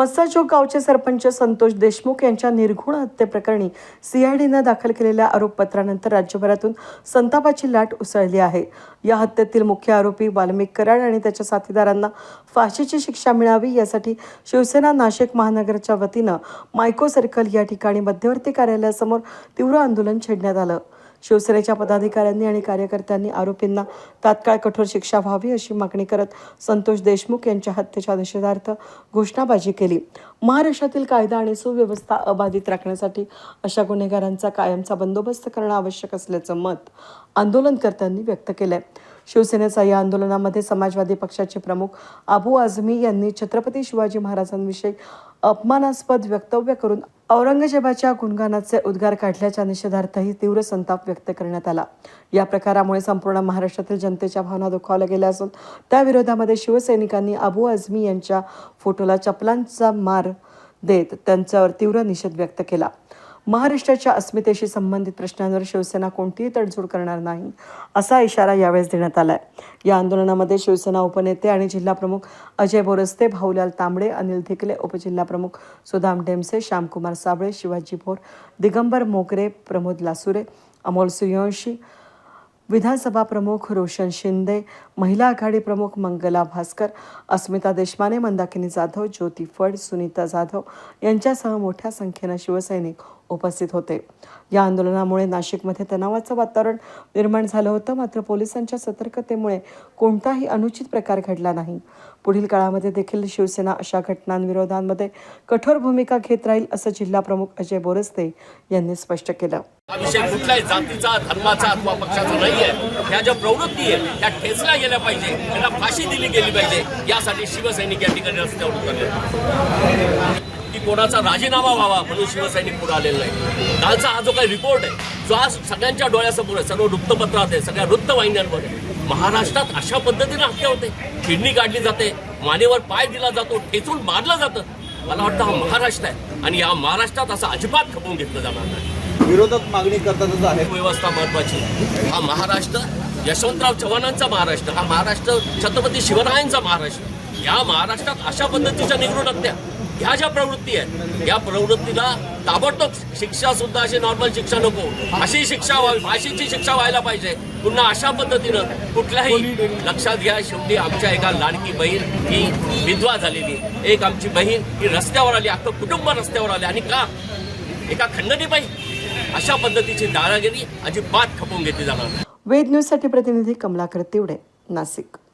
मस्साजोग गावचे सरपंच संतोष देशमुख यांच्या निर्घुण हत्येप्रकरणी सीआयडीनं दाखल केलेल्या आरोपपत्रानंतर राज्यभरातून संतापाची लाट उसळली आहे. या हत्येतील मुख्य आरोपी वाल्मिक कराड आणि त्याच्या साथीदारांना फाशीची शिक्षा मिळावी यासाठी शिवसेना नाशिक महानगरच्या वतीनं मायको सर्कल या ठिकाणी मध्यवर्ती कार्यालयासमोर तीव्र आंदोलन छेडण्यात आलं. शिवसेनेच्या पदाधिकाऱ्यांनी आणि कार्यकर्त्यांनी आरोपींना तात्काळ कठोर शिक्षा व्हावी अशी मागणी करत संतोष देशमुख यांच्या हत्येच्या निषेधार्थ घोषणाबाजी केली. महाराष्ट्रातील कायदा आणि सुव्यवस्था अबाधित राखण्यासाठी अशा गुन्हेगारांचा कायमचा बंदोबस्त करणं आवश्यक असल्याचं मत आंदोलनकर्त्यांनी व्यक्त केलंय. शिवसेनेचा या आंदोलनामध्ये समाजवादी पक्षाचे प्रमुख अबू आझमी यांनी छत्रपती शिवाजी महाराजांविषयी अपमानास्पद वक्तव्य करून औरंगजेबाच्या गुणगानाचे उद्गार काढल्याच्या निषेधार्थही तीव्र संताप व्यक्त करण्यात आला. या प्रकारामुळे संपूर्ण महाराष्ट्रातील जनतेच्या भावना दुखावल्या गेल्या असून त्या विरोधामध्ये शिवसैनिकांनी अबू आझमी यांच्या फोटोला चपलांचा मार देत त्यांच्यावर तीव्र निषेध व्यक्त केला. महाराष्ट्राच्या अस्मितेशी संबंधित प्रश्नांवर शिवसेना कोणतीही तडजोड करणार नाही असा इशारा यावेळेस देण्यात आला आहे या आंदोलनामध्ये शिवसेना उपनेते आणि जिल्हाप्रमुख अजय बोरस्ते भाऊलाल तांबडे अनिल धिकले उपजिल्हाप्रमुख सुदाम डेमसे श्यामकुमार साबळे शिवाजी भोर दिगंबर मोगरे प्रमोद लासुरे अमोल सूर्यवंशी विधानसभा प्रमुख रोशन शिंदे महिला आघाडी प्रमुख मंगला भास्कर अस्मिता देशमाने मंदाकिनी जाधव ज्योती फड सुनीता जाधव यांच्यासह मोठ्या संख्येनं शिवसैनिक उपस्थित होते. या आंदोलनामुळे नाशिकमध्ये तणावाचं वातावरण निर्माण झालं होतं. मात्र पोलिसांच्या सतर्कतेमुळे कोणताही अनुचित प्रकार घडला नाही. पुढील काळामध्ये देखील शिवसेना अशा घटनांविरोधांमध्ये कठोर भूमिका घेत राहील असं जिल्हा प्रमुख अजय बोरस्ते यांनी स्पष्ट केलं. हा कुठल्याही जातीचा धर्माचा अथवा पक्षाचा नाही आहे ह्या ज्या प्रवृत्ती आहेत त्या ठेचल्या गेल्या पाहिजे. त्यांना फाशी दिली गेली पाहिजे. यासाठी शिवसैनिक या ठिकाणी रस्त्यावर उतरले. की कोणाचा राजीनामा व्हावा म्हणून शिवसैनिक पुढे आलेला नाही. कालचा हा जो काही रिपोर्ट आहे जो आज सगळ्यांच्या डोळ्यासमोर आहे सर्व वृत्तपत्रात आहे सगळ्या वृत्तवाहिन्यांवर आहे. महाराष्ट्रात अशा पद्धतीने हत्या होते. किडनी काढली जाते मानेवर पाय दिला जातो ठेचून मारलं जातं. मला वाटतं हा महाराष्ट्र आहे आणि या महाराष्ट्रात असं अजिबात खपवून घेतलं जाणार नाही. विरोधक मागणी करतातच आहे. व्यवस्था महत्वाची हा महाराष्ट्र यशवंतराव चव्हाणांचा महाराष्ट्र हा महाराष्ट्र छत्रपती शिवरायांचा महाराष्ट्र. या महाराष्ट्रात अशा पद्धतीच्या निवडून हत्या ह्या ज्या प्रवृत्ती आहेत या प्रवृत्तीला ताबडतोब शिक्षा सुद्धा अशी नॉर्मल शिक्षा नको. अशी शिक्षा व्हावी फाशीची शिक्षा व्हायला पाहिजे. पुन्हा अशा पद्धतीनं कुठल्याही लक्षात घ्या शेवटी आमच्या एका लाडकी बहीण ही विधवा झालेली एक आमची बहीण ही रस्त्यावर आली अख्खं कुटुंब रस्त्यावर आले आणि का? एका खंडणीबाई अशा पद्धतीची दादागिरी अजिबात खपवून घेतली जाणार नाही. वेद न्यूजसाठी प्रतिनिधी कमलाकर तिवडे नाशिक.